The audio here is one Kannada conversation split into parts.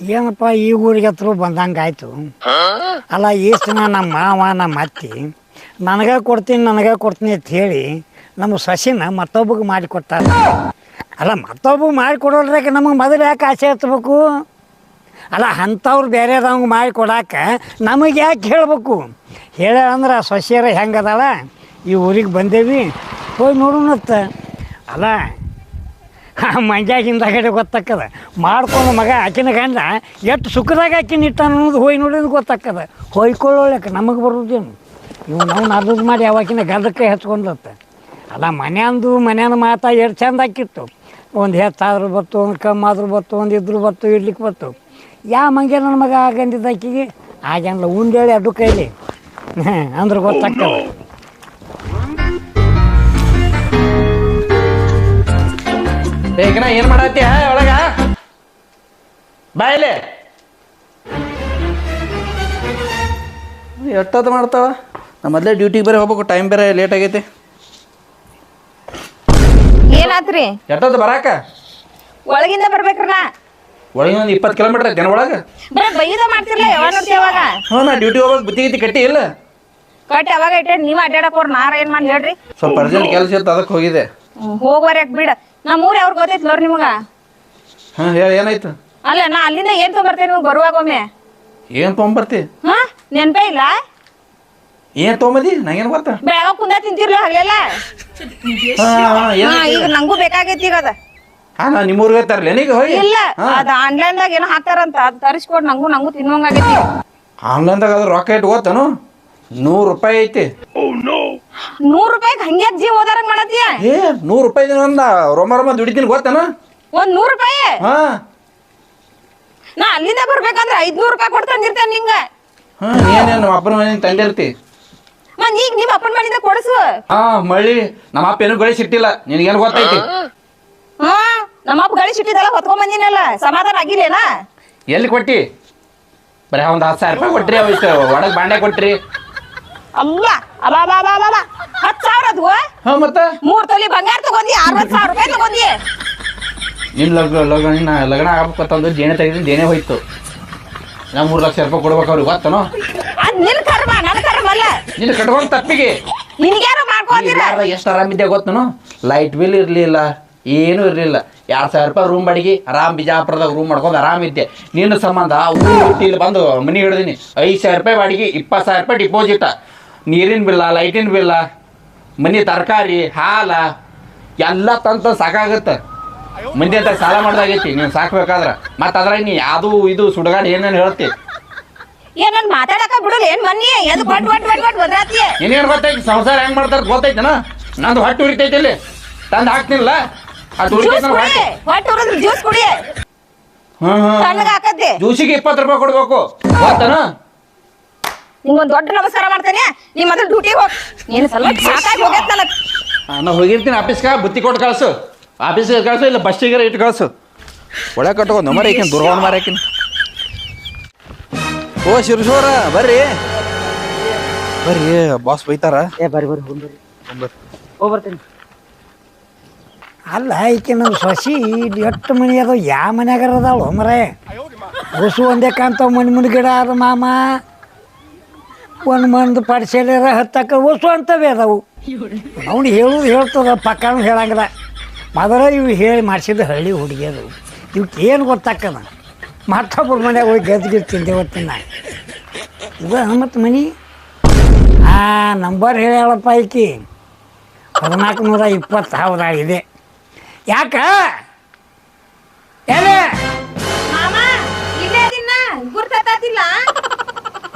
ಏನಪ್ಪ ಈ ಊರಿಗೆ ಹತ್ರ ಬಂದಂಗಾಯ್ತು ಅಲ್ಲ ಎಷ್ಟು ದಿನ ನಮ್ಮ ಮಾವ, ನಮ್ಮ ಅತ್ತಿ ನನಗೆ ಕೊಡ್ತೀನಿ ನನಗೆ ಕೊಡ್ತೀನಿ ಅಂತ ಹೇಳಿ ನಮ್ಮ ಸಸಿನ ಮತ್ತೊಬ್ಬಗೆ ಮಾಡಿಕೊಡ್ತಾರೆ ಅಲ್ಲ, ಮತ್ತೊಬ್ಬಗೆ ಮಾಡಿಕೊಡೋದ್ರಾಗ ನಮಗೆ ಮೊದಲು ಯಾಕೆ ಆಸೆ ಹತ್ಬೇಕು ಅಲ್ಲ, ಅಂಥವ್ರು ಬೇರೆದವಂಗೆ ಮಾಡಿ ಕೊಡಾಕ ನಮಗೆ ಯಾಕೆ ಹೇಳಬೇಕು? ಹೇಳ್ಯಾರಂದ್ರೆ ಸೊಸೆಯರ ಹೆಂಗದಾಳ? ಈ ಊರಿಗೆ ಬಂದೇವಿ. ಹೋಗಿ ನೋಡೋಣತ್ತ ಅಲ್ಲ ಮಂಜಾಗಿಂದ ಕಡೆ ಗೊತ್ತಾಕದ ಮಾಡ್ಕೊಂಡು ಮಗ ಆಕಿನ ಗಂಡ ಎಷ್ಟು ಸುಖದಾಗ ಆಕಿನ ಇಟ್ಟ ಅನ್ನೋದು ಹೋಗಿ ನೋಡಿದ್ರೆ ಗೊತ್ತಾಕದ ಹೊಯ್ಕೊಳ್ಳೋಳಕ್ಕೆ ನಮಗೆ ಬರೋದೇನು? ಇವು ನಾವು ನದ್ದು ಮಾಡಿ ಯಾವಾಗಿನ ಗದಕ್ಕೆ ಹಚ್ಕೊಂಡತ್ತ. ಅಲ್ಲ, ಮನೆಯಂದು ಮನೆಯಂದು ಮಾತಾ ಎಷ್ಟು ಚಂದ ಆಕಿತ್ತು. ಒಂದು ಹೆಚ್ಚಾದ್ರೂ ಬತ್ತು, ಒಂದು ಕಮ್ಮಾದ್ರೂ ಬತ್ತು, ಒಂದು ಇದ್ರು ಬತ್ತು ಇಡ್ಲಿಕ್ಕೆ ಬತ್ತು. ಯಾ ಮಂಗೆ ನನ್ನ ಮಗ ಆಗಂದಿದ್ದ ಆಕಿಗೆ? ಆಗಲ್ಲ ಉಂಡೇಳಿ ಅಡ್ಡು ಕೈಲಿ. ಅಂದ್ರೆ ಗೊತ್ತಾಗ್ತದೆ. ಬೇಗನ ಏನ್ ಮಾಡತ್ತಿ ಒಳಗ? ಬಾಯ್ಲೆ ಎಷ್ಟೊತ್ತು ಮಾಡ್ತಾವ? ನಮ್ಮ ಮೊದಲೇ ಡ್ಯೂಟಿಗೆ ಬೇರೆ ಹೋಗ್ಬೇಕು ಟೈಮ್ ಬೇರೆ ಲೇಟ್ ಆಗೈತಿ. ಏನಾತ್ರಿ? ಎಷ್ಟೊತ್ತು ಬರಾಕ? ಒಳಗಿಂದ ಬರ್ಬೇಕ್ರಲ್ಲ. ಒಳಗೆ ಒಂದು ಇಪ್ಪತ್ತು ಕಿಲೋಮೀಟರ್ ಐತೆ ಒಳಗೆ. ಬರೀ ಬೈದ ಮಾಡ್ತಿರ್ಲ ಯಾವಾಗ ಯಾವಾಗ? ಹ್ಞೂ ನಾ ಡ್ಯೂಟಿ ಹೋಗೋಕೆ ಬುತ್ತಿ ಗಿತ್ತಿ ಕಟ್ಟಿ ಇಲ್ಲ. ಕಟ್ ಅವಾಗ ಇಟ್ಟೆ ನೀವ್ ಅಡ್ಡಾಡಕ್ ಅವ್ರ ನಾರ ಏನ್ ಮಾಡಿ ಹೇಳ್ರಿ? ಸ್ವಲ್ಪ ಅರ್ಜೆಂಟ್ ಕೆಲಸ ಇತ್ತು ಅದಕ್ಕೆ ಹೋಗಿದೆ ಹೋಗ್ಬರ್ಯಾಕ್ ಬಿಡ. ನಮ್ಮ ಊರ್ ಅವ್ರ ಗೊತ್ತೈತ್ ನೋಡ್ರಿ ನಿಮಗ? ಹಾಂ ಹೇಳಿ ಏನಾಯ್ತು? ಅಲ್ಲ ನಾ ಅಲ್ಲಿಂದ ಏನ್ ತೊಗೊಂಬರ್ತೇನೆ ನೀವು ಬರುವಾಗ ಒಮ್ಮೆ? ಏನು ತೊಗೊಂಬರ್ತಿ? ಹಾ ನೆನ್ಪೇ ಇಲ್ಲ? ಏನು ತೊಗೊಂಬದಿ? ನಂಗೇನು ಬರ್ತಾ ಬೆಳಗಾವ್ ಕುಂದ ತಿಂತಿರ್ಲ ಹಗಲೆಲ್ಲ ಹಾಂ ಹಾಂ ಹಾ ಈಗ ನಂಗೂ ಬೇಕಾಗೈತಿ ಈಗ ಅದ. ಹಾಂ ನಾ ನಿಮ್ಮ ಊರಿಗೆ ತರಲಿ. ಈಗ ಹೋಗಿ ಇಲ್ಲ ಅದ ಆನ್ಲೈನ್ ದಾಗ ಏನೋ ಹಾಕ್ತಾರಂತ ಅದ್ ತರಿಸ್ಕೊಡ್ ನಂಗೂ ನಂಗೂ ತಿನ್ನುವಂಗಾಗೈತಿ ಆನ್ಲೈನ್ದಾಗ ಅದ್ರ ರೊಕ್ಕ ಇಟ್ಕೋತಾನು ನೂರು ರೂಪಾಯಿ ಐತಿ. ನೂರ್ ರೂಪಾಯಿಗ್ ಹಂಗೆ ಜೀವ ಹೋದಾರಂಗ್ ಮಾಡತ್ತೀಯ? ಏ ನೂರು ರೂಪಾಯಿ ಒಂದು ರೊಮ ರೊಮ್ಮ ದುಡಿತೀನಿ ಗೊತ್ತೇನು? ಒಂದ್ ನೂರ್ ರೂಪಾಯಿ? ಹಾಂ. ನಾ ಅಲ್ಲಿಂದ ಬರ್ಬೇಕಂದ್ರ ಐದ್ನೂರ್ ರೂಪಾಯಿ ಕೊಟ್ಟು ತಂದಿರ್ತೇನೆ ನಿಂಗ. ಹಾಂ ಏನೇನು ನಮ್ಮ ಅಪ್ಪನ ಮನೆ ತಂದಿರ್ತಿ ಮನ್ ಈಗ ನಿಮ್ ಅಪ್ಪನ ಮನೆಯಿಂದ ಕೊಡಸು. ಹಾ ಮಳ್ಳಿ. ನಮ್ಮ ಅಪ್ಪ ಏನು ಗಳಿಸಿಟ್ಟಿಲ್ಲ ನಿನಗೇನು ಗೊತ್ತೈತಿ? ಹಾ. ನಮ್ಮ ಅಪ್ಪ ಗಾಳಿ ಸಿಟ್ಟಿದಲ್ಲ ಹೊತ್ಕೊಂಡ್ ಬಂದಿನಲ್ಲ ಸಮಾಧಾನ ಆಗಿಲ್ಲೇನ? ಎಲ್ಲಿ ಕೊಟ್ಟಿ? ಬರೀ ಒಂದು ಹತ್ತು ಸಾವಿರ ರೂಪಾಯಿ ಕೊಟ್ರಿ ಅವಿಷ್ಟು ಒಳಗೆ ಬಾಂಡೆ ಕೊಟ್ರಿ. ಅಲ್ಲ ಅಬಾ ಬಾ ಬಾ ಬಾ ಹತ್ತು ಸಾವಿರ ಅದು? ಹಾಂ ಮತ್ತ? ಮೂರ್ ತೊಲಿ ಬಂಗಾರ ತಗೊಂಡಿ ಅರವತ್ ಸಾವಿರ ರೂಪಾಯಿ ತಗೊಂಡಿ. ನಿನ್ನ ಲಗ್ ಲಗ್ನ ಲಗ್ನ ಆಗ್ಬೇಕಂತಂದ್ರೆ ಜೇನೆ ತೆಗೆದ್ರೆ ಜೇನೆ ಹೋಯ್ತು. ನಾ ಮೂರು ಲಕ್ಷ ರೂಪಾಯಿ ಕೊಡ್ಬೇಕು ಅವ್ರಿಗೆ ಗೊತ್ತನು? ಅದ್ ನಿನ್ ಕರ್ಮ ನನ್ ಕರ್ಮ ಅಲ್ಲ. ನಿನ್ನ ಕಟ್ಕೊಂಡು ತಪ್ಪಿಗೆ. ನಿನ್ಗ್ಯಾರು ಮಾಡ್ಕೋತೀರ ಎಷ್ಟು ಆರಾಮಿದ್ದೆ ಗೊತ್ತನು? ಲೈಟ್ ಬಿಲ್ ಇರಲಿಲ್ಲ ಏನೂ ಇರಲಿಲ್ಲ. ಎರಡು ಸಾವಿರ ರೂಪಾಯಿ ರೂಮ್ ಬಾಡಿಗೆ ಆರಾಮ್ ಬಿಜಾಪುರದಾಗ ರೂಮ್ ಮಾಡ್ಕೊಂಡು ಆರಾಮಿದ್ದೆ ನಿನ್ನ ಸಂಬಂಧ ಇಲ್ಲಿ ಬಂದು ಮನೆ ಹಿಡಿದೀನಿ. ಐದು ಸಾವಿರ ರೂಪಾಯಿ ಬಾಡಿಗೆ ಇಪ್ಪತ್ತು ಸಾವಿರ ರೂಪಾಯಿ ಡಿಪಾಸಿಟ ನೀರಿನ ಬಿಲ್ಲ ಲೈಟಿನ ಬಿಲ್ಲ ಮನೆ ತರಕಾರಿ ಹಾಲ ಎಲ್ಲ ತಂತ ಸಾಕಾಗತ್ತೆ. ಮಂದಿ ಅಂತ ಸಾಲ ಮಾಡ್ದಾಗೈತಿ ನೀನು ಸಾಕ್ಬೇಕಾದ್ರೆ. ಮತ್ತೆ ಅದ್ರಾಗ ನೀ ಯಾವುದು ಇದು ಸುಡಗಾಡಿ ಏನೇನು ಹೇಳ್ತಿ? ಏನ್ ಮಾತಾಡಕ ಬಿಡಲ್ಲ ಏನ್ ಮನ್ನಿ ಎದ್ ಬಟ್ ಬಟ್ ಬಟ್ ಬಟ್ ಬದ್ರಾತಿ ಏನೇನು ಗೊತ್ತೈತಿ? ಸಂಸಾರ ಹೆಂಗ್ ಮಾಡ್ತಾರ ಗೊತ್ತೈತನ? ನಂದು ಹೊಟ್ಟೆ ಉರಿತೈತಿ ಇಲ್ಲಿ. ತಂದು ಹಾಕ್ತಿನಿಲ್ಲ? ಅದು ಜ್ಯೂಸ್ ಕುಡಿ ತಣ್ಣಗ ಹಾಕತ್ತೆ ಜ್ಯೂಸಿಗೆ ಇಪ್ಪತ್ತು ರೂಪಾಯಿ ಕೊಡ್ಬೇಕು. ಗೊತ್ತನ? ನಿಂಗೊಂದ್ ದೊಡ್ಡ ನಮಸ್ಕಾರ ಮಾಡ್ತೇನೆ. ನಿಮ್ಮ ಮೊದಲು ಡ್ಯೂಟಿಗೆ ಹೋಗ್ ನೀನು ಸ್ವಲ್ಪ ಸಾಕಾಗಿ ಹೋಗೈತ್ ನನಗ್. ನಾ ಹೋಗಿರ್ತೀನಿ ಆಫೀಸ್ಗೆ. ಬುತ್ತಿ ಕೊಟ್ಟು ಕಳ್ಸು. ಆಫೀಸ್ಗೆ ಕಳ್ಸು ಇಲ್ಲ ಬಸ್ಸಿಗೆ ಇಟ್ಟು ಕಳ್ಸು. ಒಳ ಕಟ್ಕೊಂಡು ಮರ ಆಕಿನ ದುರ್ಗಾನ್ ಮರ ಆಕಿನ ಓ ಶಿರ್ಶೋರ ಬರ್ರಿ. ಬರ್ರಿ ಬಾಸ್ ಬೈತಾರ. ಏ ಬರ್ರಿ ಬರ್ರಿ ಹೋಗ್ಬರ್ರಿ. ಹೋಗ್ಬರ್ತೀನಿ. ಅಲ್ಲ ಈಕೆ ನಮ್ಮ ಸಸಿ ಎಷ್ಟು ಮನೆ ಅದು ಯಾವ ಮನ್ಯಾಗಾರ ಅದಾಳು ಮರೇ? ಹೊಸು ಒಂದೇ ಕಾಣ್ತಾವ ಮನೆ ಮುಂದೆ ಗಿಡ ಅದು ಮಾಮ. ಒಂದು ಮಂದು ಪಡಿಸೇಲಿರ ಹತ್ತಕ್ಕ ಹೊಸು ಅಂತವೇ ಅದಾವು. ಅವ್ನು ಹೇಳುದು ಹೇಳ್ತದ, ಪಕ್ಕನೂ ಹೇಳಂಗಿಲ್ಲ. ಮೊದಲ ಇವು ಹೇಳಿ ಮಾಡಿಸಿದ ಹಳ್ಳಿ ಹುಡುಗಿಯದು ಇವಕ್ಕೆ ಏನು ಗೊತ್ತಾಕದ ಮತ್ತೊಬ್ಬರ ಮನ್ಯಾಗ ಹೋಗಿ ಗದ್ಗಿರ್ ತಿಂದೆ ಹೊತ್ತಿನ. ಇದು ಮತ್ತು ಮನೆ? ಆ, ನಂಬರ್ ಹೇಳಪ್ಪ ಐಕಿ ಹದಿನಾಲ್ಕು ನೂರ ಇಪ್ಪತ್ತು ಹೌದಾ ಇದೆ. ಯಾಕ? ಏನೇ ಮಾಮ ಇಲ್ಲೇ ಅದಿನ್ನ ಗುರ್ತತಿಲ್ಲ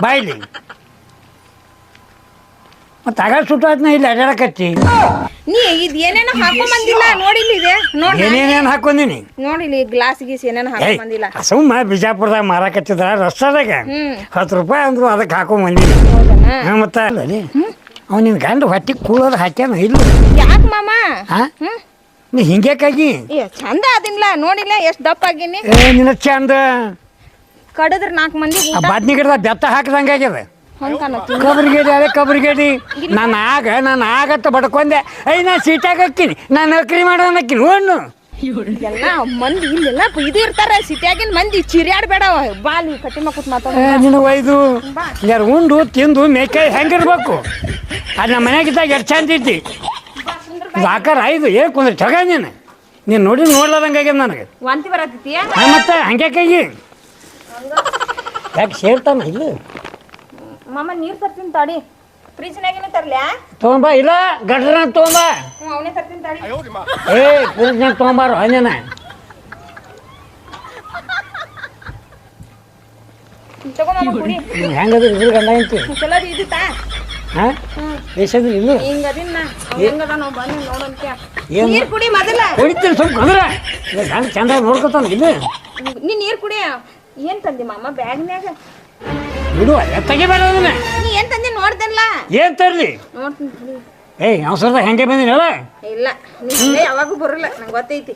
ಬಾಯ್ಲಿ. ಮತ್ತೆ ಆಗ ಸುತ್ತಾದ್ನ ಇಲ್ಲಿ ಅಡ್ಡಾಡಕತ್ತಿ ನೀ ಇದು ಏನೇನೋ ಹಾಕೊಂಡ್ ಬಂದಿಲ್ಲ? ನೋಡಿಲ್ಲ ಇದೆ. ನೋಡಿ ಏನೇನೇನು ಹಾಕೊಂದಿನಿ? ನೋಡಿಲಿ ಗ್ಲಾಸ್ ಗೀಸ್ ಏನೇನೋ ಹಾಕೋ ಹಾಕೊಂಡ್ ಬಂದಿಲ್ಲ. ಸುಮ್ಮ ಬಿಜಾಪುರದಾಗ ಮಾರಾಕತ್ತಿದ್ರ ರಸ್ತಾದಾಗ ಹತ್ತು ರೂಪಾಯಿ ಅಂದ್ರು ಅದಕ್ಕೆ ಹಾಕೊಂಡ್ ಹಾಂ ಮತ್ತೆ? ಗಂಡು ನಿನ್ನ ಗಂಡ ಹೊಟ್ಟಿಗೆ ಕೂಳೋದು ಹಾಕ್ಯಾನ ಇಲ್ಲ. ಯಾಕೆ ಮಾಮ? ಹಾ? ನೀ ಹಿಂಗ್ಯಾಕಾಗಿ ಏ ಚಂದ ಅದಿನ್ಲ ನೋಡಿಲ್ಲ ಎಷ್ಟು ದಪ್ಪ ಆಗಿನಿ. ಏ ನಿನ್ನ ಚಂದ. ಕಡದ್ರ ನಾಲ್ಕು ಮಂದಿ ಆ ಬಾದ್ನಿ ಗಿಡದ ಬೆತ್ತ ಹಾಕಿದಂಗೆ ಆಗ್ಯದ. ಕಬ್ರಿಗೇಡಿ ಅದೇ ಕಬ್ರಿಗೇಡಿ ನಾನು ಆಗ ನಾನು ಆಗತ್ತ ಬಡ್ಕೊಂಡೆ. ಐ ನಾ ಸೀಟಾಗ ಹಾಕಿನಿ ನಾನು ನೌಕರಿ ಮಾಡೋಣ ಹಾಕಿನಿ ಒಣ್ಣು ಎಲ್ಲ ಮಂದಿ ಇಲ್ಲೆಲ್ಲ ಇದು ಇರ್ತಾರ. ಸಿಟಿಯಾಗಿನ ಮಂದಿ ಚಿರಿಯಾಡ್ಬೇಡ. ಬಾಲಿ ಕಟ್ಟಿ ಮಕ್ಕತ್ ಮಾತಾಡ. ನಿನ್ನ ಒಯ್ದು. ಯಾರು ಉಂಡು ತಿಂದು ಮೇಕಾಯಿ ಹೆಂಗಿರ್ಬೇಕು? ಅದು ನಮ್ಮ ಮನೆಗಿದ್ದಾಗ ಎಷ್ಟು ಚಂದ ಇದ್ದಿ. ಇದು ಆಕಾರ ಐದು ಏನ್ ಕುಂದ್ರೆ ಚಗ ನೀನು. ನೀನು ನೋಡಿ ನೋಡ್ಲಾರ್ದಂಗೆ ಆಗ್ಯದ ನನಗೆ. ವಾಂತಿ ಬರತ್ತೀಯ ಹಾ, ಮತ್ತೆ ಹಂಗೆ ಕೈಗಿ. ಯಾಕೆ ಸೇರ್ತಾನ ಇಲ್ಲ? ಮಾಮ ನೀರ್ ತರ್ತೀನಿ ತಾಡಿ. ಫ್ರಿಜ್ನಾಗಿನ ತರ್ಲ್ಯಾ? ತೊಗೊಂಬ ಇಲ್ಲ ಗಡ್ರ ತೊಗೊಂಬ. ಹ್ಞೂ ಅವನೇ ತರ್ತೀನಿ ತಾಡಿ. ಏ ಫ್ರಿಜ್ನಾಗ ತೊಗೊಂಬಾರ ಹಂಗೇನ. ತಗೋ ಮಾಮ ಕುಡಿ. ಹೆಂಗದ್ರಿ ಇದ್ರ ಗಂಡ ಐತಿ ಚಲೋ ರೀ ಇದು ತಾ. ಹಾಂ? ಎಷ್ಟದ್ರಿ ಇನ್ನು? ನಾ ಏನ್- ನೀರ್ ಕುಡಿ ಮೊದಲ. ಹೊಡಿತೀರಿ ಸ್ವಲ್ಪ ಅಂದ್ರೆ ಗಂಡ ಚಂದ ನೋಡ್ಕೊತಾನ ಇನ್ನು? ನೀ ನೀರು ಕುಡಿ. ಏನು ತಂದಿ ಮಾಮ ಬ್ಯಾಗ್ನ್ಯಾಗ? ಬಿಡುವ ತೆಗಿಬೇಡ ಅದನ್ನ. ನೀ ಏನು ತಂದಿ ನೋಡ್ದಲ್ಲ ಏನು ತರ್ಲಿ? ನೋಡ್ತೀನಿ. ಏಯ್ ಅವಸರದ ಹೆಂಗೆ ಬಂದಿನಲ್ಲ ಇಲ್ಲ ನೀ ಯಾವಾಗೂ ಬರಲ್ಲ ನಂಗೆ ಗೊತ್ತೈತಿ.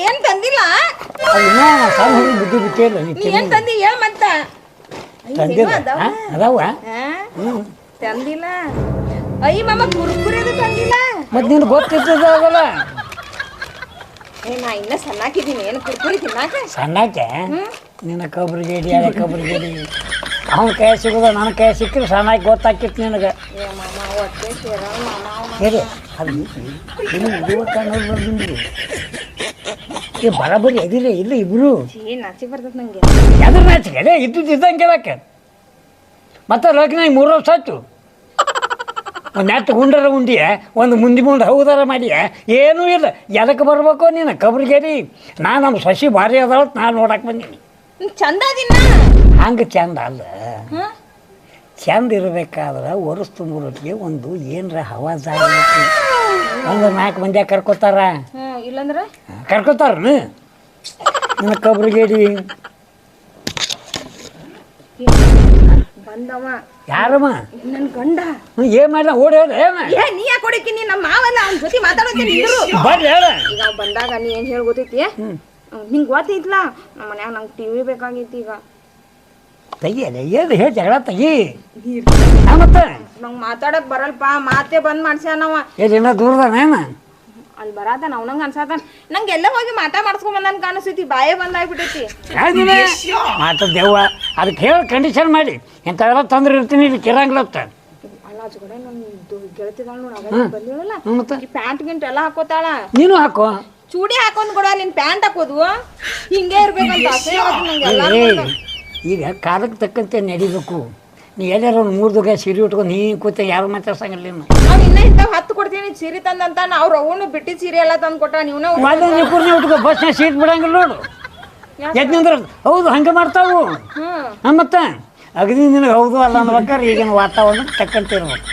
ಏನ್ ತಂದಿಲ್ಲ? ಇನ್ನ ಸಣ್ಣ ಹುಡುಗಿ ಬುದ್ಧಿ ಬಿಟ್ಟೇ ಇಲ್ಲ ನೀ ನೀ ಏನ್ ತಂದಿ ಹೇಳ್ ಮತ್ತ. ತಂದಿಲ್ಲ. ಅದಾವ? ಹಾ? ಅದಾವ? ಹಾ? ತಂದಿಲ್ಲ. ಅಯ್ಯ ಮಾಮ ಕುರ್ಕುರಿ ತಂದಿಲ್ಲ? ಮತ್ತೆ ನಿನ್ ಏ ನಾ ಇನ್ನ ಸಣ್ಣಾಕಿದ್ದೀನಿ ಏನು ಕುರ್ಕುರಿ ತಿನ್ನಾಕ? ಸಣ್ಣಕ್ಕೆ ನಿನ್ನ ಕಬ್ರಿಗೇಡಿ ಅದೇ ಕಬ್ರಿಗೇಡಿ ಅವನ ಕೈ ಸಿಗುದ ನನ್ನ ಕೈ ಸಿಕ್ಕರೆ ಸಣ್ಣಕ್ಕೆ ಗೊತ್ತಾಕಿತ್ತು ನಿನಗೆ. ಸೇರ ಅದು ಈ ಬರಬರಿ ಅದಿರಿ ಇಲ್ಲ ಇಬ್ರು. ಛೀ ನಾಚಿ ಬರ್ತದ ನಂಗೆ. ಎದ್ರ ನಾಚಿಕೆ? ಅದೇ ಇದ್ದುದ್ದು ಇದ್ದಂಗೆ ಕೇಳಕ್ಕೆ. ಮತ್ತೆ ಲಗ್ನ ಮೂರು ವರ್ಷ ಆಯ್ತು. ಒಂದು ನೆಟ್ಟು ಉಂಡರ ಉಂಡಿಯ ಒಂದು ಮುಂದೆ ಮುಂದೆ ಹೌದಾರ ಮಾಡಿಯ ಏನೂ ಇಲ್ಲ. ಎದಕ್ಕೆ ಬರ್ಬೇಕು ನೀನು ಕಬ್ರಿಗೇರಿ. ನಾನು ನಮ್ಮ ಸಸಿ ಭಾರಿ ಅದಾವ ನಾ ನೋಡಕ್ಕೆ ಬಂದೀನಿ. ಚಂದ ಅದಿನ್ನ ಹಂಗೆ ಚಂದ ಅಲ್ಲ. ಚಂದ ಇರಬೇಕಾದ್ರೆ ವರ್ಷ ತುಂಬರೊಟ್ಟಿಗೆ ಒಂದು ಏನರ ಜಾಗ ಒಂದು ನಾಲ್ಕು ಮಂದಿ ಕರ್ಕೋತಾರ. ಇಲ್ಲಂದ್ರೆ? ಇಲ್ಲಂದ್ರ ಕರ್ಕೋತಾರ ನಿನ್ನ ಕಬ್ರಿಗೇಡಿ ಬಂದವ. ಯಾರಮ್ಮ? ನನ್ನ ಗಂಡ. ಏನ್ ಓಡಿ ಏ ನೀ ಯಾಕೆ ನಮ್ಮ ಮಾವಲ್ಲ ಅವ್ನ ಜೊತೆ ಮಾತಾಡೋತೀನಿ ಬರ್ರಿ ಹೇಳ. ಈಗ ಅವ್ ಬಂದಾಗ ನೀ ಏನ್ ಹೇಳಿ ಗೊತ್ತೈತಿ? ಹ್ಮ್, ನಿಂಗ್ ಗೊತ್ತೈತ್ಲಾ? ನಮ್ಮ ಮನ್ಯಾಗ ನಂಗೆ ಟಿವಿ ಬೇಕಾಗೈತಿ ಈಗ. ತೆಗಿಯಲ್ಲ ಏನು ಹೇಳಿ ಜಗಳ ತೆಗಿ. ಆ, ಮತ್ತೆ? ನಂಗೆ ಮಾತಾಡಕ್ ಬರಲ್ಪ? ಮಾತೇ ಬಂದ್ ಮಾಡ್ಸ್ಯಾನ ನಾವ ಏನಿನ್ನ ದೂರದಾನೇನ ಅಲ್ಲಿ ಬರಾದ ಅವನಂಗ ನಂಗೆ ಅನ್ಸಾತ ನಂಗೆ ಎಲ್ಲ ಹೋಗಿ ಮಾತಾ ಮಾಡಿಸ್ಕೊಂಡ್ ಬಂದನ್ ಕಾಣಿಸ್ತೈತಿ ಬಾಯೇ ಬಂದಾಗ್ಬಿಟ್ಟೈತಿ ಮಾತು ದೆವ್ವ. ಅದಕ್ಕೆ ಹೇಳಿ ಕಂಡೀಷನ್ ಮಾಡಿ. ಇಂಥವೆಲ್ಲ ತೊಂದ್ರೆ ಇರ್ತೀನಿ ಇಲ್ಲಿ ಕಿರಂಗಿಲ್ಲತ್ತ ಅಲ್ಲ ಜಗಳ ನನ್ ಗೆಳತಿದಾಳ ನೋಡ ಅವಾಗ ಬಂದಿಳಲ್ಲ ಈ ಪ್ಯಾಂಟ್ ಗಿಂಟ್ ಎಲ್ಲ ಹಾಕೋತಾಳ. ನೀನು ಹಾಕೋ. ಚೂಡಿ ಹಾಕೊಂಡ್ ಕೊಡ ನಿನ್ ಪ್ಯಾಂಟ್ ಹಾಕೋದು. ಹಿಂಗೆ ಇರ್ಬೇಕಂತ ಏ ಈಗ ಕಾಲಕ್ಕೆ ತಕ್ಕಂತೆ ನಡಿಬೇಕು. ನೀ ಎಲ್ಲಾರ ಒಂದು ಮೂರು ದುರ್ಗ ಸೀರೆ ಉಟ್ಕೊಂಡು ನೀ ಕೂತ ಯಾರು ಮಾತಾಡ್ಸಂಗಿಲ್ಲ ನೀನು ನಾವ್ ಇನ್ನ ಇಂಥವ್ ಹತ್ತು ಕೊಡ್ತೀನಿ ಸೀರೆ ತಂದಂತ ಅವ್ರ ಅವನು ಬಿಟ್ಟಿ ಸೀರೆ ಎಲ್ಲ ತಂದು ಕೊಟ್ಟ ನೀವು ಉಟ್ಕೋ. ಬಸ್ನಾಗ ಸೀಟ್ ಬಿಡಂಗಿಲ್ಲ ನೋಡು. ಯಾಕಂದ್ರೆ ಹೌದು ಹಂಗೆ ಮಾಡ್ತಾವು. ಹ್ಮ್. ಹಾಂ ಮತ್ತೆ? ಅಗದಿ ನಿನಗೆ ಹೌದು ಅಲ್ಲ ಅನ್ಬೇಕಾದ್ರೆ ಈಗಿನ ವಾತಾವರಣ ತಕ್ಕಂತೆ ಇರ್ಬೇಕು.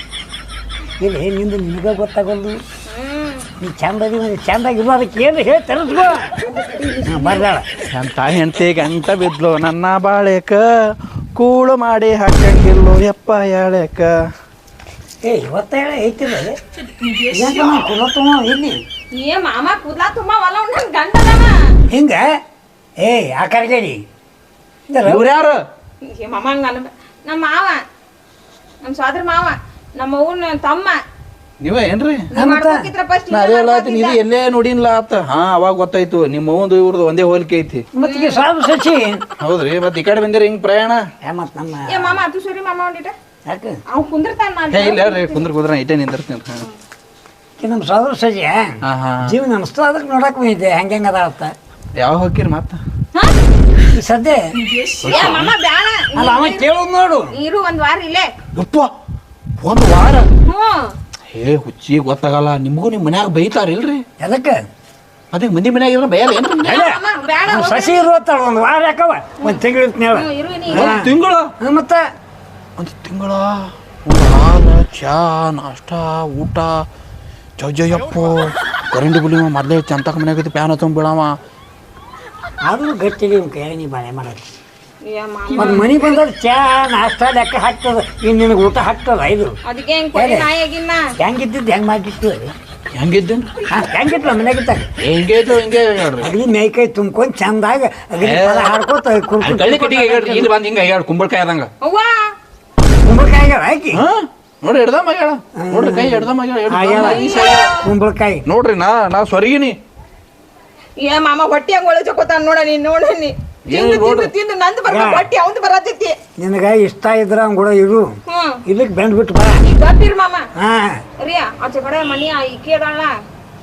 ಇಲ್ಲಿ ನಿಂದು ನಿನಗೆ ಗೊತ್ತಾಗೋದು ಹ್ಮ್. ನೀ ಚಂದ ಚಂದಾಗಿ ಅದಕ್ಕೆ ಏನು ಹೇಳಿ ತರಿಸ್ಕೋ ಹಾಂ ಬರ್ದಾಳ. ಅಂತ ಹೆಂಡತಿ ಅಂತ ಬಿದ್ಲು? ನನ್ನ ಬಾಳೆಕ. ಕೂಳು ಮಾಡಿ ಹಾಕಂಗಿಲ್ಲೋ ಯಪ್ಪ ಹೇಳಕ್ಕ ಏ ಇವತ್ತ ಹೇಳ ಐತಿಲ್ಲ ಕುಲತ್ತವ ಇಲ್ಲಿ ಏ ಮಾಮ ಕೂದ್ಲಾ ತುಂಬಾ ಒಲ ನನ್ ಗಂಡದವ ಹಿಂಗ? ಏ ಆಕಾರಗೇಡಿ ಇವ್ರು ಯಾರು ಏ ಮಾಮ ಹಂಗ ನಮ್ಮ ಮಾವ ನಮ್ಮ ಸೋದರ ಮಾವ ನಮ್ಮ ಅವ್ನ ತಮ್ಮ ನೀವ ಏನ್ರಿ? ನೀವ್ ಮಾಡ್ಕೋಕಿದ್ರ ನಾ ಅದೇ ಹೇಳತ್ತೀನಿ ಇದು ಎಲ್ಲೇ ನೋಡಿನ್ಲ ಆತ. ಹಾ ಅವಾಗ ಗೊತ್ತಾಯ್ತು. ನಿಮ್ಮ ಅವಂದು ಇವ್ರದ್ದು ಒಂದೇ ಹೋಲಿಕೆ ಐತಿ. ಮತ್ತೆ ಸಾಧು ಸಚಿ. ಹೌದ್ರಿ ಮತ್ತೆ ಈ ಕಡೆ ಬಂದಿರಿ ಹಿಂಗ್ ಪ್ರಯಾಣ? ಏ ಮತ್ತೆ ನಮ್ಮ ಏ ಮಾಮ ಅದು ಸರಿ ಮಾಮ ಒಂದಿಟ. ಯಾಕೆ? ಅವ್ ಕುಂದಿರ್ತಾನ ನಾ ಏ ಇಲ್ಲ ರೀ ಕುಂದ್ರ ಕುಂದ್ರ ಇಟ್ಟೆ ನಿಂದಿರ್ತೀನಿ ನಮ್ಮ ಸಾಧು ಜೀವನ ಅನಿಸ್ತಾ ಅದಕ್ಕೆ ನೋಡಕ್ ಬಂದಿದ್ದೆ ಹೆಂಗೆ ಹೆಂಗೆ ಆತ ಯಾವ ಹೋಗಿರಿ ಮತ್ತ? ಸದ್ಯ? ಅಲ್ಲ ಅವ ಕೇಳೋದು ನೋಡು. ನೀರು ಒಂದ್ ವಾರ ಇಲ್ಲೇ. ಒಂದು ವಾರ? ಹ್ಮ್. ಏ ಹುಚ್ಚಿ ಗೊತ್ತಾಗಲ್ಲ. ನಿಮಗೂ ನಿಮ್ಮ ಮನ್ಯಾಗ ಬೈತಾರಿಲ್ರಿ? ಎದಕ್ಕೆ? ಅದೇ ಮಂದಿ ಮನ್ಯಾಗ ಇರೋ ಬೈಯಲ್ಲ. ಏನ್ರಿ ಸಸಿ ಇರುವತ್ತಾಳ ಒಂದು ವಾರ ಯಾಕವ ಒಂದು ತಿಂಗಳು ಹಾ. ತಿಂಗಳ? ಮತ್ತೆ? ಒಂದು ತಿಂಗಳ? ಒಂದು ಹಾಲು ಚಾ ನಾಷ್ಟ ಊಟ. ಜಯ್ಯಪ್ಪ ಕರೆಂಟ್ ಬಿಳಿ ಮೊದಲೇ ಚಂತಕ ಮನ್ಯಾಗ ಪ್ಯಾನ್ ತುಂಬ ಬೀಳವ. ಆದ್ರೂ ಗಟ್ಟಿ ನಿಮ್ಮ ಕೈಯಾಗ ನೀ ಬಾಳೆ ಮಾಡೋದು ಒಂದು ಮನೆ ಬಂದ್ರೆ ಚಾ ನಾಷ್ಟ ಲೆಕ್ಕ ಹಾಕ್ತದ. ಇನ್ನು ನಿನಗೆ ಊಟ ಹಾಕ್ತದ ಇದು ಅದಕ್ಕೆ ಹೆಂಗ್ ಕೊಡಿ ನಾಯಾಗಿನ್ನ? ಹೆಂಗಿದ್ದಿದ್ದು ಹೆಂಗೆ ಮಾಡಿಟ್ಟು ಹೆಂಗಿದ್ದೇನು ಹೆಂಗಿಟ್ಲ ಮನೆಗಿದ್ದಾಗ ಹೆಂಗೈತು ಹಿಂಗೆ ಹೇಳ್ರಿ ಅಗದಿ ಮೇಯ್ಕೈ ತುಂಬ್ಕೊಂಡ್ ಚಂದಾಗ ಅಗದಿ ಪದ ಹಾಡ್ಕೋತ ಕುರ್ಕುರ್ ಕಳ್ಳಿ ಕಟ್ಟಿಗೆ ಹೇಳ್ರಿ ಇಲ್ಲಿ ಬಂದು ಹಿಂಗೆ ಹೇಳ್ ಕುಂಬಳಕಾಯಿ ಆದಂಗ. ಅವ್ವ. ಕುಂಬಳಕಾಯಿ ಹಾಕಿ ನೋಡ್ರಿ ನೋಡಿ ಹಿಡ್ದ ಮಗಳ ನೋಡ್ರಿ ಕೈ ಹಿಡ್ದ ಮಗಳ ಆಗ್ಯಾವ ಕುಂಬಳಕಾಯಿ. ನೋಡ್ರಿ ನಾ ನಾ ಸ್ವರ್ಗಿನಿ. ಏ ಮಾಮ ಹೊಟ್ಟಿ ಹಂಗ ಒಳಗೆ ಚಕೋತಾನ ನೋಡ ನೀನ್ ನೋಡ ನೀ ತಿಂದು ನೋಡು? ತಿಂದು ತಿಂದು ನಂದು ಬರ್ಬೇಕು ಯಾ. ಹೊಟ್ಟಿ ಅವಂದು ಬರತೈತಿ. ನಿನಗ ಇಷ್ಟ ಇದ್ರ ಅವ್ನ್ ಕೂಡ ಇರು. ಹ್ಮ್. ಇಲ್ಲಿಗೆ ಬೆಂಡ್ ಬಿಟ್ಟು ಬಾ. ಈಗ ಗೊತ್ತಿರ್ ಮಾಮ. ಹಾ. ರಿಯಾ ಆಚೆ ಕಡೆ ಮನಿ ಆ ಈಕಿ ಅದಾಳ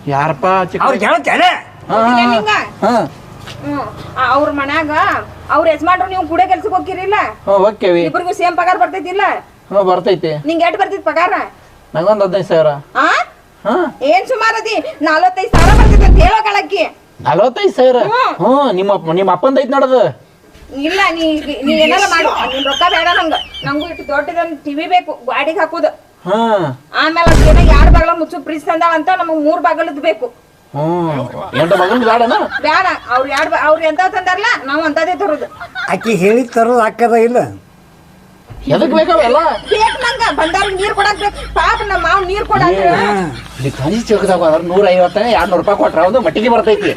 ಯಾರಪ್ಪ ಚಿಕ್ಕ ಅವ್ರು ಹೇಳ್ತಾರೆ ಹಾ ಗೊತ್ತಿಲ್ಲ ನಿಂಗ ಹಾ. ಹ್ಮ್. ಆ, ಅವ್ರ ಮನ್ಯಾಗ ಅವ್ರ ಯಜಮಾನ್ರು ನೀವು ಕೂಡ ಕೆಲ್ಸಕ್ಕೆ ಹೋಗಿರಿಲ್ಲ ಹಾ ಓಕೆವಿ ಇಬ್ರಿಗೂ ಸೇಮ್ ಪಗಾರ ಬರ್ತೈತಿಲ್ಲ? ಹಾ ಬರ್ತೈತಿ. ನಿಂಗೆ ಎಟ್ ಬರ್ತೈತಿ ಪಗಾರ? ನಂಗೊಂದು ಹದಿನೈದು ಸಾವಿರ. ಆ? ಹಾ. ಏನ್ ಸುಮಾರದಿ ನಲವತ್ತೈದು ಸಾವಿರ ಬರ್ತೈತಿ ಅಂತ ಹೇಳೋ ಕಳಕ್ಕಿ ನಲವತ್ತೈದು ಸಾವಿರ ಹ್ಮ್. ಹ್ಞೂ ನಿಮ್ಮ ನಿಮ್ಮ ಅಪ್ಪಂದ ಐತ್ ನೋಡದು ಇಲ್ಲ ನೀ ನೀ ಏನಾರ ಮಾಡು. ನಿನ್ ರೊಕ್ಕ ಬೇಡ ನಂಗ. ನಂಗೂ ಇಟ್ಟು ದೊಡ್ಡದೊಂದು ಟಿವಿ ಬೇಕು ಗಾಡಿಗೆ ಹಾಕುದು. ಹಾ. ಆಮೇಲೆ ಅದೇನೋ ಎರಡ್ ಬಾಗಲ ಮುಚ್ಚು ಫ್ರಿಜ್ ತಂದಾಳ ಅಂತ ನಮಗ್ ಮೂರ್ ಬಾಗಲದ್ ಬೇಕು. ಹ್ಞೂ. ಎಂಟು ಮಗನ ಬೇಡನ ಬೇಡ ಅವ್ರು ಯಾರು ಅವ್ರು ಅವ್ರ ಎಂತ ತಂದಾರಲ್ಲ ನಾವು ಅಂತದೇ ತರೋದು. ಆಕಿ ಹೇಳಿ ತರೋದು ಹಾಕದ ಇಲ್ಲ? ಎದಕ್ ಬೇಕಾವೆಲ್ಲ ಬೇಕು ನಂಗ ಬಂದವ್ರಿಗೆ ನೀರ್ ಕೊಡಕ್ ಬೇಕು. ಪಾಪ ನಮ್ಮ ಮಾವ್ ನೀರ್ ಕೊಡಕ್. ಇಲ್ಲಿ ಖಾಲಿ ಚೌಕದಾಗ ಅದ್ರ ನೂರ ಐವತ್ತ ಎರಡು ನೂರು ರೂಪಾಯಿ ಕೊಟ್ರ ಒಂದು ಮಟ್ಟಿಗೆ ಬರ್ತೈತಿ.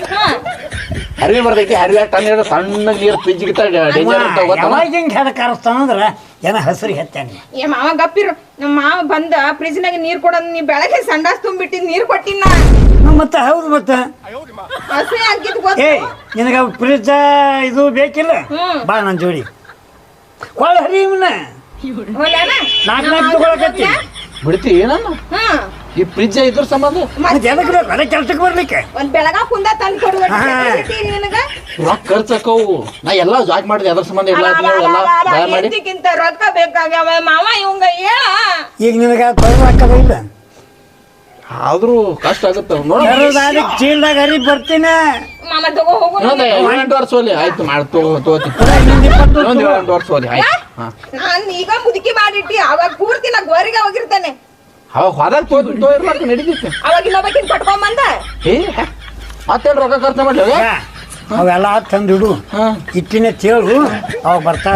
ಹರಿವೆ ಬರ್ತೈತಿ ಹರಿವೆ ಟನ್ ಇರೋ ಸಣ್ಣ ನೀರು ಪಿಜ್ಜಿಗಿತ್ತ ಡೇಂಜರ್ ಯಾವಾಗ ಹಿಂಗೆ ಹೆದ ಕರೆಸ್ತಾನಂದ್ರ ಏನ ಹಸ್ರಿ ಹೆತ್ತಾನೆ ಏ ಮಾವ ಗಪ್ಪಿರು. ನಮ್ಮ ಮಾವ ಬಂದ ಫ್ರಿಜ್ನಾಗ ನೀರ್ ಕೊಡ ನೀ ಬೆಳಗ್ಗೆ ಸಂಡಾಸ್ ತುಂಬಿಟ್ಟಿದ್ ನೀರ್ ಕೊಟ್ಟಿನ ಮತ್ತ ಹೌದು ಮತ್ತೆ. ಹಸಿ ಆಗಿದ್ ಗೊತ್ತು. ಏಯ್ ನಿನಗ ಫ್ರಿಜ್ ಇದು ಬೇಕಿಲ್ಲ. ಬಾ ನನ್ನ ಜೋಡಿ. ಕೊಳ ಹರಿ? ನಾಲ್ಕು ನಾಲ್ಕು ತಗೊಳಕತ್ತಿ ಬಿಡ್ತಿ ಏನನ್ನ? ಹ್ಮ್ ಈ ಫ್ರಿಜ್ ಇದ್ರ ಸಂಬಂಧ? ಬೇಕು? ಅದೇ ಕೆಲ್ಸಕ್ಕೆ ಬರ್ಲಿಕ್ಕೆ. ಒಂದ್ ಬೆಳಗಾವ್ ಕುಂದ ತಂದ್ ಕೊಡುವ ಹಾ. ನಿನಗ. ರೊಕ್ಕ ಖರ್ಚಕ್ಕವು ನಾ ಎಲ್ಲಾ ಜಾಗ್ ಮಾಡಿದೆ ಅದ್ರ ಸಂಬಂಧ ಎಲ್ಲ ಮಾಡಿ. ರೊಕ್ಕ ಬೇಕಾಗ್ಯಾವ? ಮಾವ ಇವಂಗ ಹೇಳ. ಈಗ ನಿನಗ ಇಲ್ಲ? ಆದ್ರೂ ಕಷ್ಟ ಆಗುತ್ತೆ. ನೋಡಿ ಚೀಲ್ದಾಗ ಹರಿ ಬರ್ತೀನಿ? ಮಾಮ ತಗೋ ಹೋಗು. ಇನ್ನೊಂದು ಏಳೆಂಟು ವರ್ಷ ಹೋಲಿ. ಆಯ್ತು ಮಾಡಿ ತಗೋ ತಗೋತಿ ಇನ್ನೊಂದು ಇಪ್ಪತ್ತು ಇನ್ನೊಂದು ವರ್ಷ ಹೋಲಿ. ಆಯ್ತು. ನಾನ್ ಈಗ ಮುದುಕಿ ಮಾಡಿಟ್ಟಿ ಅವಾಗ ಪೂರ್ತಿ ನಾ ಗೋರಿಗೆ ಹೋಗಿರ್ತಾನೆ. ಅವಾಗ ಹೋದಾಗ ತೋ ತೋ ಇರ್ಲಾಕ ನಡೀತಿತ್ತು ಅವಾಗ ಇನ್ನೊಬ್ಬಕಿನ್ ಕಟ್ಕೊಂಬಂದ ಏ ಮತ್ತೇನು ರೊಕ್ಕ ಖರ್ಚು ಮಾಡ್ಲಿ? ಅವೆಲ್ಲ ತಂದಿಡು. ಇಟ್ಟಿನ ತೇಳು ಅವ ಬರ್ತಾ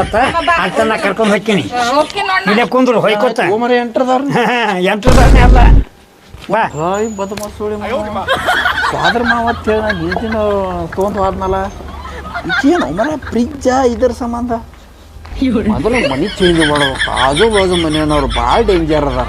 ಅಂತ ನಾ ಕರ್ಕೊಂಡು ಹೋಗ್ತೀನಿ ಓಕೆ ನೋಡ್ ಇಲ್ಲೇ ಕುಂದ್ರು ಹೊಯ್ಕೋತ ಓಮರಿ ಎಂಟ್ರದಾರ ಎಂಟ್ರದಾನೆ ಅಲ್ಲ ಬಾ. ಹಾಯ್ ಬದು ಮಸೂಳಿ ಫಾದರ್ ಮಾವ ಅಂತೇಳಿ ನಾನು ಹಿಂದಿನ ತೊಗೊಂಡು ಹೋದ್ನಲ್ಲ ಈಕೇನು ಮರ ಫ್ರಿಜ್ಜ ಇದ್ರ ಸಂಬಂಧ? ಮೊದಲು ಮನಿ ಚೇಂಜ್ ಮಾಡ್ಬೇಕು ಆಜು ಬಾಜು ಮನೆಯವ್ರು ಭಾಳ ಡೇಂಜರ್ ಅದ.